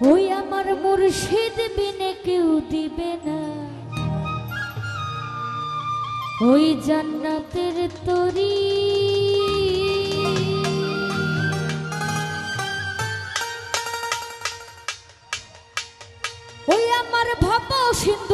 ওই আমার মুর্শিদ বিনে কেউ দিবে না। ওই জান্নাতের তরি। ওই আমার ভাবা সিন্ধু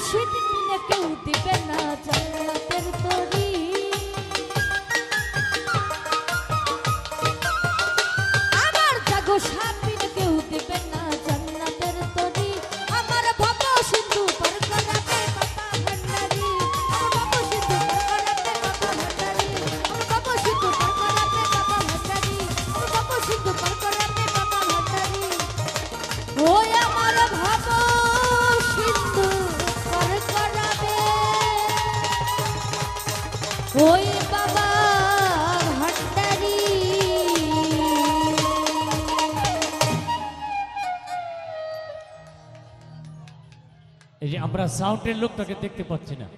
খুশি দিন কেউ দিবে না জান্নাতের পরি এই যে আমরা সাউন্ডের লোকটাকে দেখতে পাচ্ছি না।